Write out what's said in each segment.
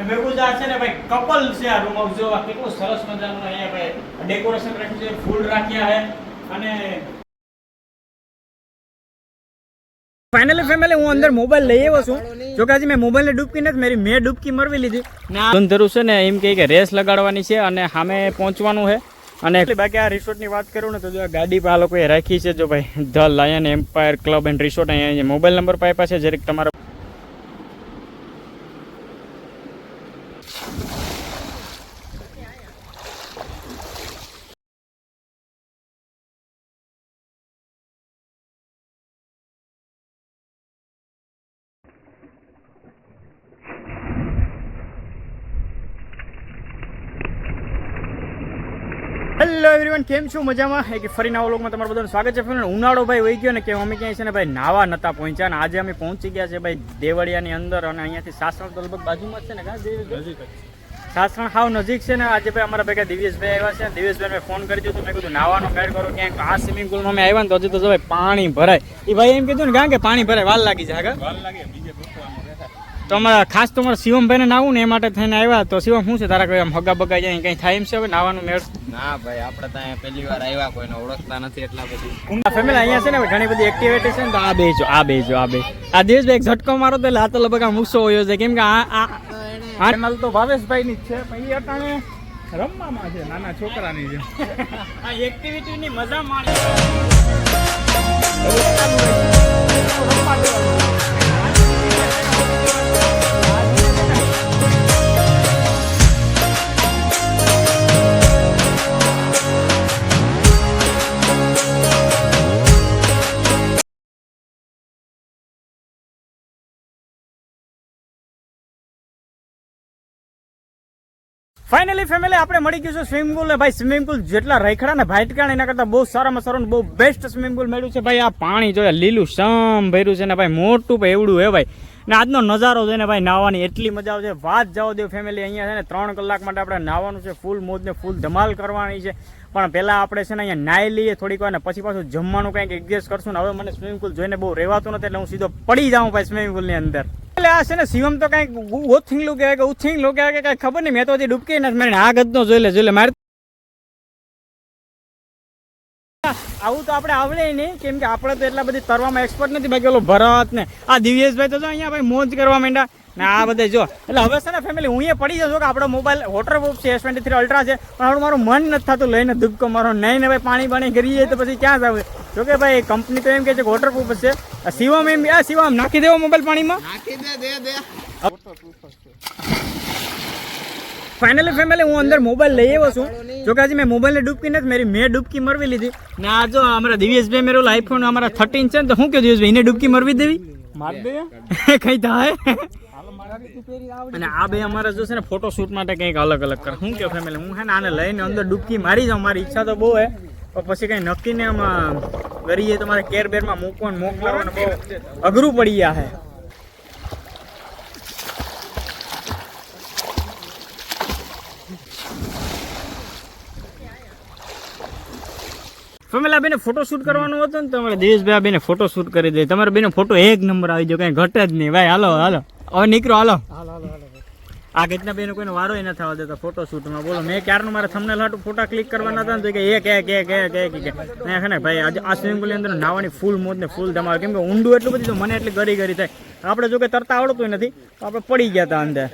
આ છે ને ભાઈ કપલ છે આ રૂમ હાઉસ જો કેટલું સરસ મજાનું અહીંયા ભાઈ ડેકોરેશન રાખ્યું છે, ફૂલ રાખ્યા છે અને ફાઇનલી ફેમિલી હું અંદર મોબાઈલ લઈ આવ્યો છું. જો કે આજે મેં મોબાઈલને ડૂબકી નથી મારી, મેં ડૂબકી મરવી લીધી. ને છે ને એમ કહે કે રેસ લગાડવાની છે અને સામે પહોંચવાનું છે. અને બાકી આ રિસોર્ટની વાત કરું ને તો જો ગાડી આ લોકોએ રાખી છે, જો ભાઈ, the lion empire club and resort અહીંયા મોબાઈલ નંબર પાઇપા છે જરીક તમારો હેલો એવરીવન કેમ છું? મજામાં? એક ફરી નવા લોકમાં તમારું બધાનું સ્વાગત છે. ફ્રેન્ડ ઉનાળો ભાઈ વહી ગયો ને કે અમે ક્યાંય છે ને ભાઈ નાવા નતા પહોંચ્યા ને આજે અમે પહોંચી ગયા છે ભાઈ દેવળિયાની અંદર અને અહીંયાથી સાસણ તો લગભગ બાજુમાં છે ને કાં સાસણ હાવ નજીક છે ને. આજે ભાઈ અમારા ભેગા દિવ્યેશભાઈ આવ્યા છે દિવ્યેશભાઈ મેં ફોન કરી દીધું મેં કીધું નાવાનો ગાઈડ કરો. ક્યાંક આ સ્વિમિંગ પુલમાં અમે આવ્યા ને તો હજી તો ભાઈ પાણી ભરાય. એ ભાઈ એમ કીધું ને કારણ કે પાણી ભરાય? વાલ લાગી જાય આગળ તો અમારા ખાસ તો અમારા શિવમભાઈને નાવું ને એ માટે થઈને આવ્યા. તો શિવમ શું છે? તારા કોઈ આમ હગા બગા જાય કંઈ થાય એમ છે? હવે નાવાનું મેળ? ના ભાઈ આપણે તો અહીંયા પહેલી વાર આવ્યા કોઈને ઓળખતા નથી એટલા બધી. ફેમિલી અહીંયા છે ને ઘણી બધી એક્ટિવિટી છે ને તો આ બે જો આ બે જો આ બે. આ દિવસભાઈ એક ઝટકો મારો તો એટલે આ તો લગભગ આ મૂસો હોયો છે. કેમ કે આ આ ચેનલ તો ભાવેશભાઈ ની જ છે પણ એ અટાણે રમવામાં છે નાના છોકરાની છે આ એક્ટિવિટીની મજા માણી. ફાઇનલી ફેમિલી આપણે મળી ગયું છે સ્વિમિંગ પુલ ને ભાઈ સ્વિમિંગ પુલ જેટલા રખડા ને ભાઈટકાણ એના કરતા બહુ સારામાં સારું બહુ બેસ્ટ સ્વિમિંગ પુલ મળ્યું છે. ભાઈ, આ પાણી જોઈએ લીલું સમ ભર્યું છે ને ભાઈ, મોટું ભાઈ એવડું હે ભાઈ. ને આજનો નજારો જોઈને ભાઈ નાવાની એટલી મજા આવશે. વાત જાઓ દેવ ફેમિલી અહીંયા છે ને ત્રણ કલાક માટે આપણે નાવાનું છે. ફૂલ મોજને ફૂલ ધમાલ કરવાની છે. પણ પહેલાં આપણે છે ને અહીંયા નાઈ લઈએ થોડીક વાર પછી પાછું જમવાનું કંઈક એડજસ્ટ કરશું ને હવે મને સ્વિમિંગ પુલ જોઈને બહુ રહેવાતું નથી, એટલે હું સીધો પડી જાઉં ભાઈ સ્વિમિંગ પુલની અંદર. એટલે આ છે ને શિવમ તો કંઈક ઉથિંગલું કહેવાય કે ઉથિંગલું કહેવાય કે કાંઈ ખબર નહીં, મેં તો હજી ડૂબકી નથી મારી આ ગદનો જોઈ લે જોઈ લે. મારે આવું તો આપણે આવડે નહીં. કેમ કે આપણે તો એટલા બધી તરવામાં એક્સપર્ટ નથી. બાકી પેલો ભરત ને આ દિવ્યેશભાઈ તો જો અહીંયા ભાઈ મોજ કરવા માંડ્યા. ને આ બધે જો. એટલે હવે છે ને ફેમિલી હું એ પડી જશો કે આપણો મોબાઈલ વોટરપ્રૂફ છે એસ ટ્વેન્ટી થ્રી અલ્ટ્રા છે. પણ આપણું મારું મન નથી થતું લઈને દુબકો મારો. નહીં ને ભાઈ પાણી પાણી કરીએ તો પછી ક્યાં જવું? જો કે ભાઈ કંપની તો એમ કે છે કે વોટરપ્રૂફ છે. શિવમ એમ આ શિવમ નાખી દેવો મોબાઈલ પાણીમાં. નાખી દે દે દે. ફાઇનલી ફેમિલી હું અંદર મોબાઈલ લઈ આવ્યો છું. જો કે આજે મેં મોબાઈલને ડૂબકી નથી મારી મેં ડૂબકી મરવી લીધી. ને આ જો અમારા દિવ્યેશભાઈ મેરો આઈફોન અમારા થર્ટીન છે ને તો શું કહ્યું દિવ્યેશભાઈ? એને ડૂબકી મરવી દેવી? કઈ થાય? અને આ બે અમારા જો છે ને ફોટો શૂટ માટે કંઈક અલગ અલગ કરે. શું કહ્યું ફેમિલી હું છે ને આને લઈને અંદર ડૂબકી મારી જાઉં. મારી ઈચ્છા તો બહુ હે. પણ પછી કંઈ નક્કી ને આમાં કરીએ તો મારે કેર બેરમાં મૂકવાનું મોકલાવાનું બહુ અઘરું પડી ગયા હે. ફેમિલી બેને ફોટો શૂટ કરવાનો હતો ને તમારે દેશભાઈ આ બેને ફોટો શૂટ કરી દે. તમારે બેનો ફોટો એક નંબર આવી જાય કઈ ઘટે જ નહીં. ભાઈ, હાલો હાલો. હવે નીકળો, હાલો. આ ઘટના બેનો કોઈનો વારો ન થવા દેતા ફોટો શૂટમાં બોલો, મેં ક્યારનું મારે થંબનેલ હાટું ફોટા ક્લિક કરવાના હતા ને તો કે એક એક એક એક એક એક. મેં છે ને, ભાઈ, આજે આ સ્વિમિંગ પુલની અંદર નાવાની ફૂલ મોજ ને ફૂલ ધમાવે કેમ કે ઊંડું એટલું બધું મને એટલી ગરી ગરી થાય. આપણે જો કે તરતા આવડતું નથી, તો આપણે પડી ગયા હતા અંદર.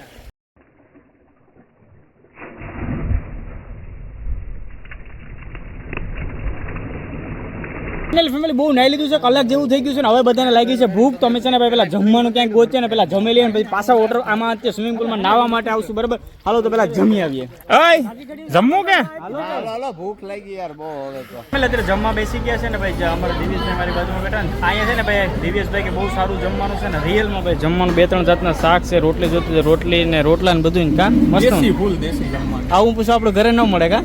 ફાઇનલ ફેમિલી બહુ નાઈ લીધું છે. કલાક જેવું થઈ ગયું છે ને હવે બધાને લાગી છે ભૂખ. તો અમે છે ને ભાઈ પેલા જમવાનું ક્યાંક ગોચે ને પેલા જમી લઈએ પછી પાછા ઓર્ડર આમાં અત્યારે સ્વિમિંગ પુલમાં નાવા માટે આવશું. બરાબર? હાલો તો પેલા જમી આવીએ. જમવું કે? હાલો હાલો ભૂખ લાગી યાર બહુ હવે તો. એટલે અત્યારે જમવા બેસી ગયા છે ને ભાઈ અમારે દિવ્યેશભાઈ મારી બાજુમાં બેઠા ને. અહીંયા છે ને ભાઈ દિવ્યેશભાઈ કે બહુ સારું જમવાનું છે ને. રિયલમાં ભાઈ જમવાનું બે ત્રણ જાતના શાક છે રોટલી જોતી છે રોટલી ને રોટલા ને બધું કા? મસ્ત ફૂલ દેશી જમવાનું. આવું પૂછો આપણે ઘરે ન મળે કા?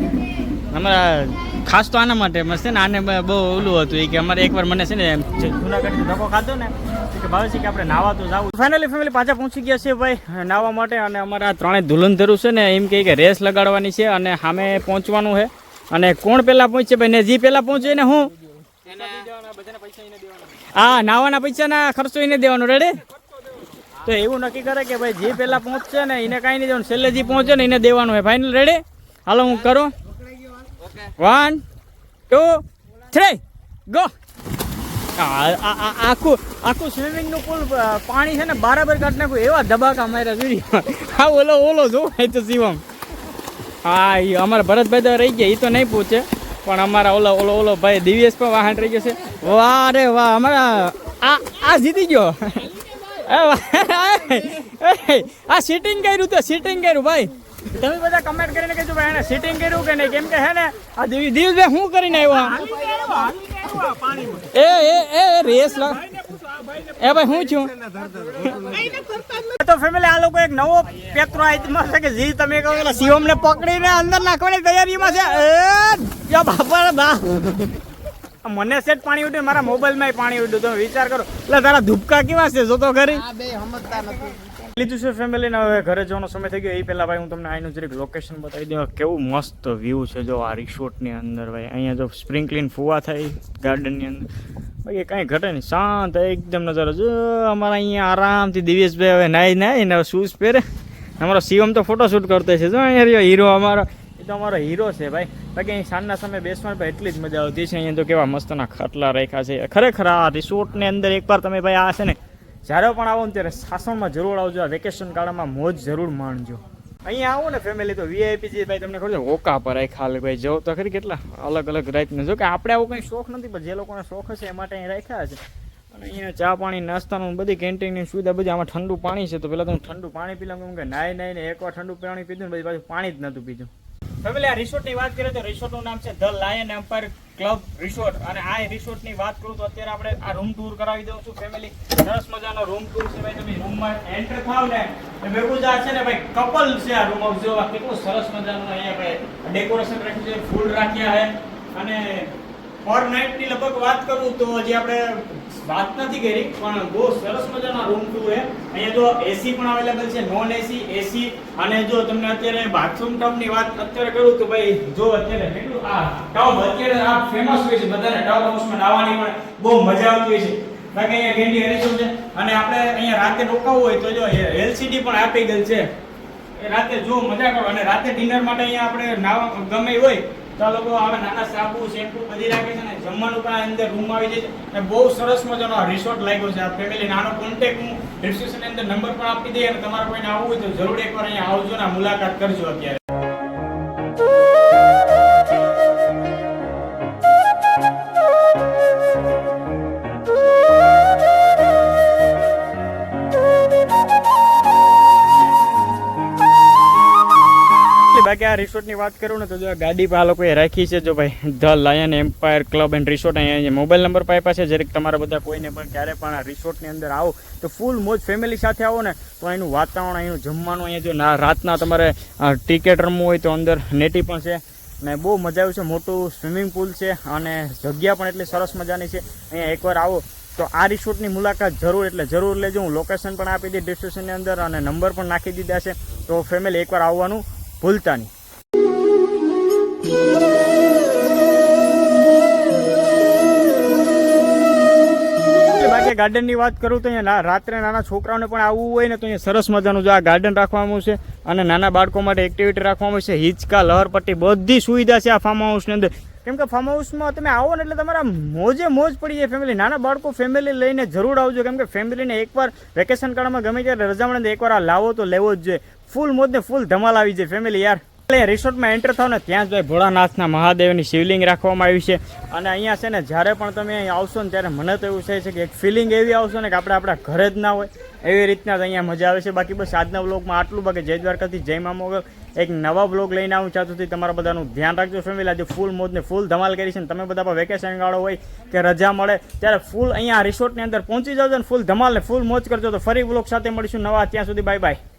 અમારા ખાસ તો આના માટે મસ્ત છે ને, આને બહુ ઓલું હતું કે અમારે એકવાર મને છે ને જૂનાગઢથી ધક્કો ખાધો ને કે ભાવે છે કે આપણે નાવા તો જવું. ફાઇનલી ફેમિલી પાછા પહોંચી ગયા છે ભાઈ, નાવા માટે અને અમારા ત્રણેય ધુલંધરું છે ને, એમ કહે કે રેસ લગાડવાની છે અને સામે પહોંચવાનું છે. અને કોણ પહેલા પહોંચે ભાઈ? ને જે પહેલા પહોંચે ને હું? હા, નાવાના પૈસાના ખર્ચો એને દેવાનો રેડે તો એવું નક્કી કરે કે ભાઈ, જે પહેલા પહોંચશે ને, એને કાંઈ નહીં દેવાનું. છેલ્લે જે પહોંચે ને, એને દેવાનું હોય ફાઇનલ રેડે હાલો, હું કરું. વન ટુ થ્રી ગો આખું આખું સ્વિમિંગનું પુલ પાણી છે ને બરાબર કાઢ નાખું એવા ધબાકા માર્યા વીડિયો હા ઓલો ઓલો જો એ તો શિવમ. હા એ અમારા ભરતભાઈ તો રહી ગયા એ તો નહીં પૂછે. પણ અમારા ઓલો ઓલો ઓલો ભાઈ દિવ્યેશ પણ વાહન રહી ગયો છે. વાહ રે વાહ, અમારા, આ આ જીતી ગયો. આ સીટિંગ કર્યું તો સીટિંગ કર્યું, ભાઈ. તમે બધા કમેન્ટ કરીને કહેજો ભાઈ એને સીટિંગ કર્યું કે નહીં? કેમ કે હે ને આ દિવ્ય દિવ્યભાઈ શું કરીને આવ્યો એ એ એ રેસ લા. એ ભાઈ હું છું? તો ફેમિલી આ લોકો એક નવો પેત્રો આઈતમાં છે કે જી તમે કહો પેલા શિવમને પકડીને અંદર નાખવાની તૈયારીમાં છે. એ યા બાપા બા. મને સેટ પાણી ઉડ્યું મારા મોબાઈલમાં પાણી ઉડ્યું. તમે વિચાર કરો. એટલે તારા ધુપકા કેવા છે? જો તો ખરી. લીધું છે ફેમિલીને હવે ઘરે જવાનો સમય થઈ ગયો. એ પહેલાં ભાઈ હું તમને અહીંનું જરીક લોકેશન બતાવી દઉં. કેવું મસ્ત વ્યૂ છે જો આ રિસોર્ટની અંદર ભાઈ. અહીંયા જો સ્પ્રિંકલિંગ ફુવા થાય ગાર્ડનની અંદર. બાકી કાંઈ ઘટે નહીં. શાંત એકદમ નજારો. જો અમારા અહીંયા આરામથી દિવ્યેશભાઈ હવે નાઈ નાઈ ને શૂઝ પહેરે. અમારો શિવમ તો ફોટોશૂટ કરતો છે. જો અહીંયા રહ્યો હીરો અમારો. એ તો અમારો હીરો છે ભાઈ. બાકી અહીં સાંજના સમયે બેસવાની ભાઈ એટલી જ મજા આવતી છે. અહીંયા તો કેવા મસ્તના ખાટલા રાખ્યા છે. ખરેખર આ રિસોર્ટની અંદર એકવાર તમે ભાઈ આ છે ને જ્યારે પણ આવો ને ત્યારે સાસણમાં જરૂર આવજો, આ વેકેશન કાળમાં મોજ જરૂર માણજો. અહીંયા આવો ને ફેમિલી તો વીઆઈપી જે ભાઈ તમને ખબર છે ઓકા પર હાલ ભાઈ જો તો ખરી કેટલા અલગ અલગ રાતને જો કે આપણે આવું કંઈ શોખ નથી, પણ જે લોકોને શોખ હશે એ માટે અહીં રાખ્યા છે. અને અહીંયા ચા પાણી નાસ્તાનું બધી કેન્ટીનની સુવિધા બધી આમાં ઠંડુ પાણી છે. તો પહેલાં તો હું ઠંડુ પાણી પી લઉં કેમ કે નાઈ નાઈને એકવાર ઠંડુ પાણી પીધું ને પછી પાછું પાણી જ નહોતું પીધું. ફેમિલી આ રિસોર્ટની વાત કરીએ તો રિસોર્ટનું નામ છે the lion empire club resort અને આ રિસોર્ટની વાત કરું તો અત્યારે આપણે આ રૂમ ટૂર કરાવી દઉં છું ફેમિલી સરસ મજાનો રૂમ ટૂર છે ભાઈ. તમે રૂમમાં એન્ટર થાવ ને ભેગું જ છે ને ભાઈ કપલ છે આ રૂમ ઓફ જો આ કેટલું સરસ મજાનું અહીંયા ભાઈ ડેકોરેશન રાખ્યું છે, ફૂલ રાખ્યા છે. અને પર નાઇટની લગભગ વાત કરું તો જે આપણે વાત નથી કરી, પણ બહુ સરસ મજાના રૂમ ટુ છે. અહીંયા જો એસી પણ અવેલેબલ છે નોન એસી એસી અને જો તમને અત્યારે બાથરૂમ ટબની વાત અત્યારે કરું તો ભાઈ, જો અત્યારે કેટલું આ ટબ અત્યારે આ ફેમસ હોય છે, બધાને ટબ હાઉસમાં નાહવાની પણ બહુ મજા આવતી હોય છે. બાકી અહીંયા ગેંડી હરીશું છે. અને આપણે અહીંયા રાતે રોકાવું હોય તો જો એલસીડી પણ આપી ગયેલ છે. રાતે જો મજા કરો. અને રાતે ડિનર માટે અહીંયા આપણે નાવા ગમે હોય તો લોકો આવે નાના સાબુ, શેમ્પુ બધી રાખે છે ને જમવાનું પણ અંદર રૂમ આવી જાય છે. અને બહુ સરસ મજાનો રિસોર્ટ લાગ્યો છે આ ફેમિલી નાનો કોન્ટેક્ટ હું ડિસ્ક્રિપ્શન અંદર નંબર પણ આપી દઈએ અને તમારે કોઈને આવવું હોય તો જરૂર એકવાર અહીંયા આવજો ને મુલાકાત કરજો અત્યારે. બાકી આ રિસોર્ટની વાત કરું ને તો જો ગાડી પણ આ લોકોએ રાખી છે, જો ભાઈ. The lion empire club and resort અહીંયા મોબાઈલ નંબર પાઇપા છે. જરીક તમારા બધા કોઈને પણ ક્યારે પણ આ રિસોર્ટની અંદર આવો, તો ફૂલ મોજ ફેમિલી સાથે આવો ને, તો અહીંનું વાતાવરણ, અહીંનું જમવાનું, અહીંયા જો ના, રાતના તમારે ટિકિટ રમવું હોય તો અંદર નેટી પણ છે. ને બહુ મજા આવ્યું છે. મોટું સ્વિમિંગ પુલ છે અને જગ્યા પણ એટલી સરસ મજાની છે. અહીંયા એકવાર આવો, તો આ રિસોર્ટની મુલાકાત જરૂર, એટલે જરૂર લેજો. હું લોકેશન પણ આપી દઈ ડિસ્ક્રિપ્શનની અંદર અને નંબર પણ નાખી દીધા છે. તો ફેમિલી એકવાર આવવાનું. ભૂલતા નહીં બાકી ગાર્ડનની વાત કરું તો અહીંયા રાત્રે નાના છોકરાઓને પણ આવવું હોય ને તો અહીંયા સરસ મજાનું જો આ ગાર્ડન રાખવામાં છે અને નાના બાળકો માટે એક્ટિવિટી રાખવામાં છે હિંચકા, લહરપટ્ટી બધી સુવિધા છે આ ફાર્મ હાઉસની અંદર. કેમ કે ફાર્મ હાઉસમાં તમે આવો ને એટલે તમારા મોજે મોજ પડી જાય ફેમિલી નાના બાળકો ફેમિલી લઈને જરૂર આવજો. કેમ કે ફેમિલીને એકવાર વેકેશન કાળમાં ગમે ત્યારે રજા એકવાર આ લાવો તો લેવો જ જોઈએ. ફૂલ મોજ ને ફૂલ ધમાલ આવી જાય ફેમિલી યાર. એટલે રિસોર્ટમાં એન્ટર થાવ ને ત્યાં જ ભાઈ ભોળાનાથના મહાદેવની શિવલિંગ રાખવામાં આવી છે. અને અહીંયા છે ને જ્યારે પણ તમે અહીં આવશો ને ત્યારે મને તો એવું થાય છે કે એક ફિલિંગ એવી આવશો ને કે આપણે આપણા ઘરે જ ના હોય. એવી રીતના જ અહીંયા મજા આવે છે. બાકી બસ આજના બ્લોગમાં આટલું. બાકી જય દ્વારકાથી, જય મા મોગલ. એક નવા બ્લોગ લઈને આવું હતી તમારા બધાનું ધ્યાન રાખજો ફેમિલી આજે ફૂલ મોજને ફૂલ ધમાલ કરી છે ને તમે બધા વેકેશન ગાળો હોય કે રજા મળે ત્યારે ફૂલ અહીંયા રિસોર્ટની અંદર પહોંચી જાવ ને ફૂલ ધમાલ ને ફૂલ મોજ કરજો. તો ફરી બ્લોગ સાથે મળીશું નવા. ત્યાં સુધી બાય બાય